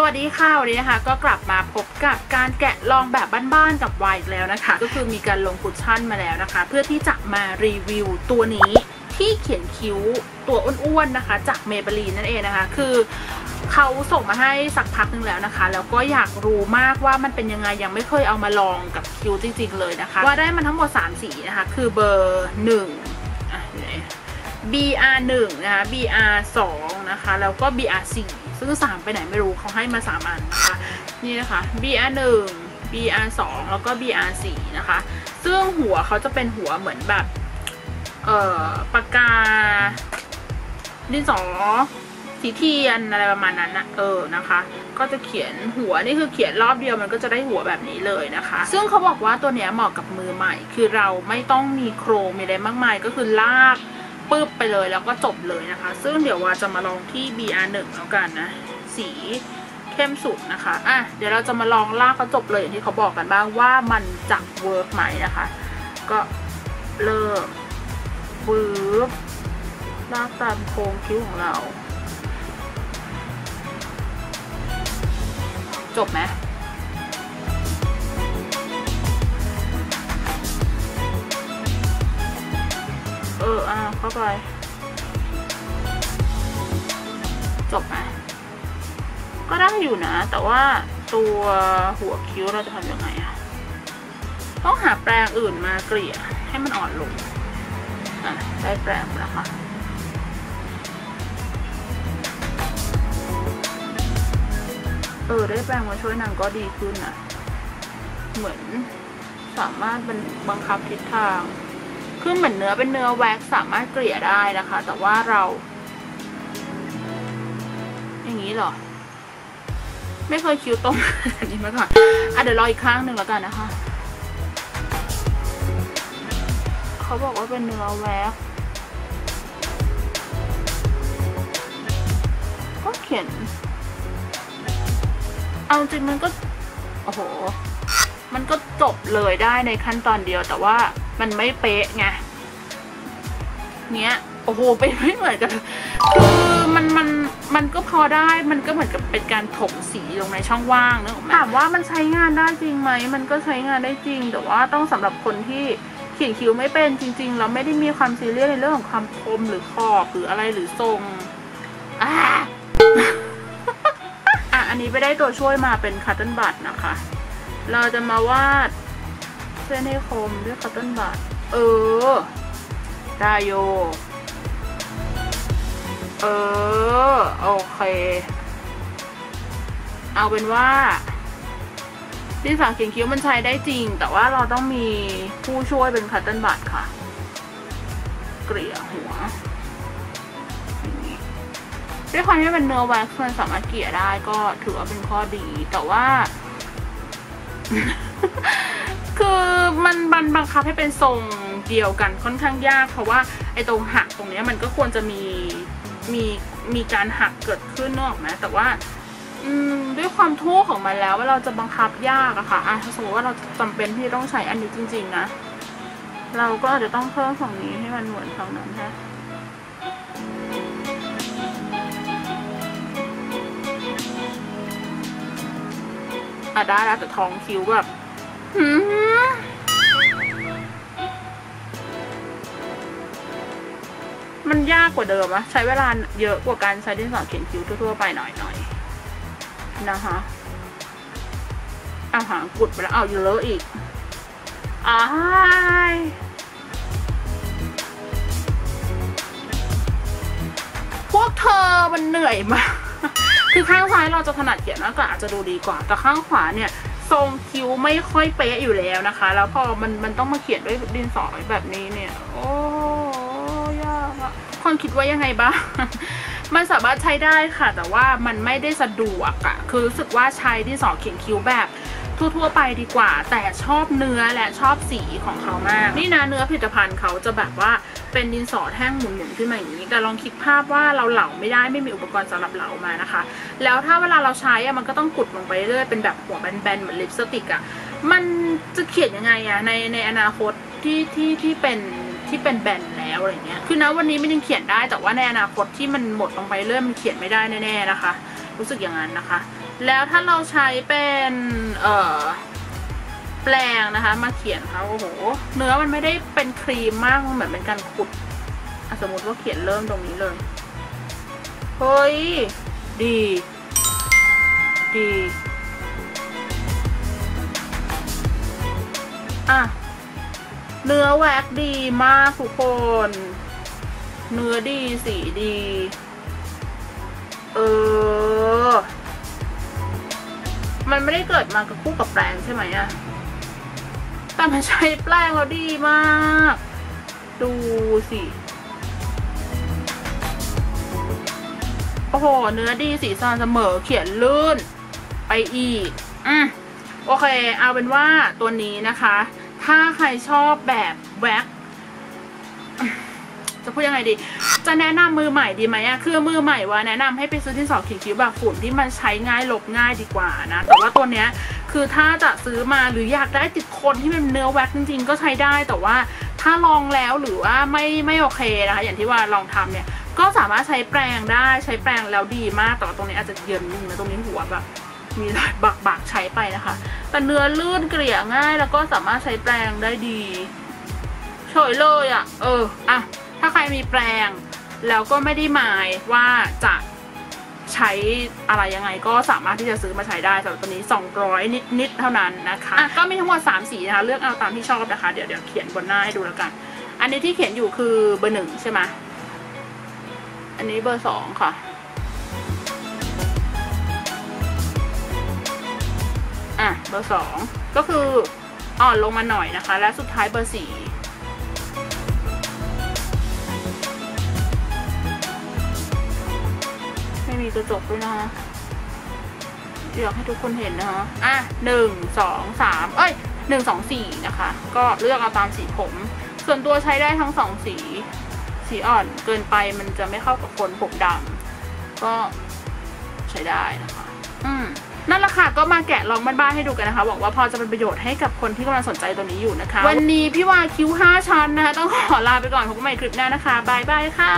สวัสดีค่ะวันนี้นะคะ ก็กลับมาพบกับการแกะลองแบบบ้านๆกับวายแล้วนะคะ ก็คือมีการลงคุชชั่นมาแล้วนะคะ เพื่อที่จะมารีวิวตัวนี้ที่เขียนคิ้วตัวอ้วนๆนะคะ จากเมเบลีนนั่นเองนะคะ คือเขาส่งมาให้สักพักหนึงแล้วนะคะ แล้วก็อยากรู้มากว่ามันเป็นยังไงยังไม่เคยเอามาลองกับคิ้วจริง ๆ เลยนะคะ ว่าได้มันทั้งหมด 3 สีนะคะ คือเบอร์1อะอยู่ไหน BR 1นะคะ BR 2นะคะแล้วก็ BR 4 ซึ่ง3ไปไหนไม่รู้เขาให้มา 3 อันนะคะ นี่นะคะ BR 1 BR 2 แล้วก็ BR 4 นะคะ ซึ่งหัวเขาจะเป็นหัวเหมือนแบบ เอ่อปากกา ดินสอสีเทียนอะไรประมาณนั้นนะเออนะคะ ก็จะเขียนหัวนี่คือเขียนรอบเดียวมันก็จะได้หัวแบบนี้เลยนะคะ ซึ่งเขาบอกว่าตัวเนี้ยเหมาะกับมือใหม่ คือเราไม่ต้องมีโครงมีอะไรมากมายก็คือลาก ปึ๊บไปเลยแล้วก็จบเลยนะคะ ซึ่งเดี๋ยวว่าจะมาลองที่ BR1 แล้วกันนะ สีเข้มสุดนะคะ อะ เดี๋ยวเราจะมาลองลากก็จบเลยอย่างที่เขาบอกกันบ้างว่ามันจะเวิร์กไหมนะคะ ก็เริ่มปึ๊บลากตามโค้งคิ้วของเรา จบไหม เข้าไป จบไหมก็ได้อยู่นะ แต่ว่าตัวหัวคิ้วเราจะทำยังไงอะต้องหาแปรงอื่นมาเกลี่ยให้มันอ่อนลงอะได้แปรงแล้วค่ะเออได้แปรงมาช่วยนางก็ดีขึ้นนะเหมือนสามารถบันบังคับทิศทาง คือเหมือนเนื้อเป็นเนื้อแว็กซ์สามารถเกลี่ยได้นะคะ แต่ว่าเรา อย่างนี้เหรอ ไม่เคยคิ้วตรงอันนี้มาก่อนอะเดี๋ยวรออีกครั้งหนึ่งแล้วกันนะคะ เขาบอกว่าเป็นเนื้อแว็กซ์ก็เขียน เอาจริงมันก็ โอ้โห มันก็จบเลยได้ในขั้นตอนเดียวแต่ว่ามันไม่เป๊ะไงเนี้ยโอ้โหเป็นไม่เหมือนกันคือมันมันมันก็พอได้มันก็เหมือนกับเป็นการถมสีลงในช่องว่างนึกออกไหมถามว่ามันใช้งานได้จริงไหมมันก็ใช้งานได้จริง แต่ว่าต้องสำหรับคนที่เขียนคิ้วไม่เป็นจริง ๆ เราไม่ได้มีความซีเรียสในเรื่องของความคมหรือขอบหรืออะไรหรือทรงอ่าอะอันนี้ไปได้ตัวช่วยมาเป็นคัตเติลบัตนะคะ เราจะมาวาดเส้นให้คมด้วยคัตเติลบัตเออได้โย เออ โอเค เอาเป็นว่าดินสอเขียนคิ้วมันใช้ได้จริง แต่ว่าเราต้องมีผู้ช่วยเป็นคัตเติลบัตค่ะ เกลี่ยหัวอย่างนี้ด้วยความที่เป็นเนื้อแว็กซ์มันสามารถเกลี่ยได้ก็ถือว่าเป็นข้อดี แต่ว่า คือมันบันบังคับให้เป็นทรงเดียวกันค่อนข้างยาก เพราะว่าไอ้ตรงหักตรงเนี้ยมันก็ควรจะมีมีมีการหักเกิดขึ้นนออกไหมแต่ว่าด้วยความทุ่ของมันแล้วว่าเราจะบังคับยากอะค่ะอะถ้าสมมติว่าเราจำเป็นที่ต้องใช้อันนี้จริง ๆ นะ เราก็อาจจะต้องเพิ่มฝั่งนี้ให้มันเหมือนฝั่งนั้นฮะ อะได้แล้วแต่ท้องคิ้วแบบมันยากกว่าเดิมอะใช้เวลาเยอะกว่าการใช้ดินสอเขียนคิ้วทั่วๆไปหน่อยๆนะคะเอาหารกุดไปแล้วเอาอยู่เลอะอีกอ้ายพวกเธอมันเหนื่อยมาก คือข้างซ้ายเราจะถนัดเขียนมากกว่าอาจจะดูดีกว่า แต่ข้างขวาเนี่ยทรงคิ้วไม่ค่อยเป๊ะอยู่แล้วนะคะ แล้วพอมันมันต้องมาเขียนด้วยดินสอแบบนี้เนี่ยโอ้ยากอะคนคิดว่ายังไงบ้างมันสามารถใช้ได้ค่ะ แต่ว่ามันไม่ได้สะดวกอะคือรู้สึกว่าใช้ดินสอเขียนคิ้วแบบทั่วๆไปดีกว่า แต่ชอบเนื้อและชอบสีของเขามาก นี่นะเนื้อผลิตภัณฑ์เขาจะแบบว่า เป็นดินสอแท่งหมุนๆขึ้นมาอย่างนี้ แต่ลองคิดภาพว่าเราเหลาไม่ได้ไม่มีอุปกรณ์สำหรับเหลามานะคะ แล้วถ้าเวลาเราใช้อะมันก็ต้องกุดลงไปเรื่อยเป็นแบบหัวแบนๆเหมือนลิปสติกอะมันจะเขียนยังไงอะในในอนาคตที่ที่ที่เป็นที่เป็นแบนแล้วอะไรเงี้ย คือนะวันนี้มันยังเขียนได้แต่ว่าในอนาคตที่มันหมดลงไปเรื่อยมันเขียนไม่ได้แน่ๆนะคะ รู้สึกอย่างนั้นนะคะ แล้วถ้าเราใช้เป็นเอ่อ แปรงนะคะ มาเขียนเขาโอ้โหเนื้อมันไม่ได้เป็นครีมมากมันเหมือนเป็นการขุดสมมติว่าเขียนเริ่มตรงนี้เลยเฮ้ยดี ดีอะเนื้อแว็กดีมากทุกคน เนื้อดีสีดี เออ มันไม่ได้เกิดมากับคู่กับแปรงใช่ไหมอะ แต่มันใช้แปรงเราดีมาก ดูสิ โอ้โห เนื้อดีสีสันเสมอเขียนลื่น ไปอีก อืมโอเค เอาเป็นว่าตัวนี้นะคะ ถ้าใครชอบแบบแว็ก จะพูดยังไงดี จะแนะนำมือใหม่ดีไหมอะคือมือใหม่ว่าแนะนำให้ไปซื้อที่สอเขียนคิ้วแบบฝุ่นที่มันใช้ง่ายลบง่ายดีกว่านะ แต่ว่าตัวเนี้ยคือถ้าจะซื้อมาหรืออยากได้ติดคนที่เป็นเนื้อแว็กจริงๆ ก็ใช้ได้ แต่ว่าถ้าลองแล้วหรือว่าไม่ไม่โอเคนะคะ อย่างที่ว่าลองทำเนี่ยก็สามารถใช้แปรงได้ใช้แปรงแล้วดีมากแต่ว่าตรงนี้อาจจะเยินนิดนึงนะตรงนี้หัวแบบมีรอยบักบักๆใช้ไปนะคะ แต่เนื้อลื่นเกลี่ยง่ายแล้วก็สามารถใช้แปรงได้ดีเฉยเลยอะ่ะ เออ อะ ถ้าใครมีแปรงแล้วก็ไม่ได้หมายว่าจะใช้อะไรยังไงก็สามารถที่จะซื้อมาใช้ได้สำหรับตัวนี้ 200 นิดนิดๆเท่านั้นนะคะะก็มีทั้งหมด3สีนะคะเลือกเอาตามที่ชอบนะคะ เดี๋ยวเดี๋ยวเขียนบนหน้าให้ดูแล้วกัน อันนี้ที่เขียนอยู่คือเบอร์หนึ่งใช่ไหมอันนี้เบอร์สองค่ะ อะเบอร์สองก็คืออ่อนลงมาหน่อยนะคะ และสุดท้ายเบอร์สี่ มีกระจกด้วยนะคะอยากให้ทุกคนเห็นนะคะอะหนึ่งสองสามเอ้ยหนึ่งสองสี่นะคะ ก็เลือกเอาตามสีผม ส่วนตัวใช้ได้ทั้งสองสี สีอ่อนเกินไปมันจะไม่เข้ากับคนผมดำก็ใช้ได้นะคะ อืมนั่นแหละค่ะก็มาแกะลองบ้านๆให้ดูกันนะคะหวังว่าพอจะเป็นประโยชน์ให้กับคนที่กำลังสนใจตัวนี้อยู่นะคะ วันนี้พี่วาคิ้ว 5ชั้นนะคะ ต้องขอลาไปก่อนพบกันใหม่คลิปหน้านะคะบายบายค่ะ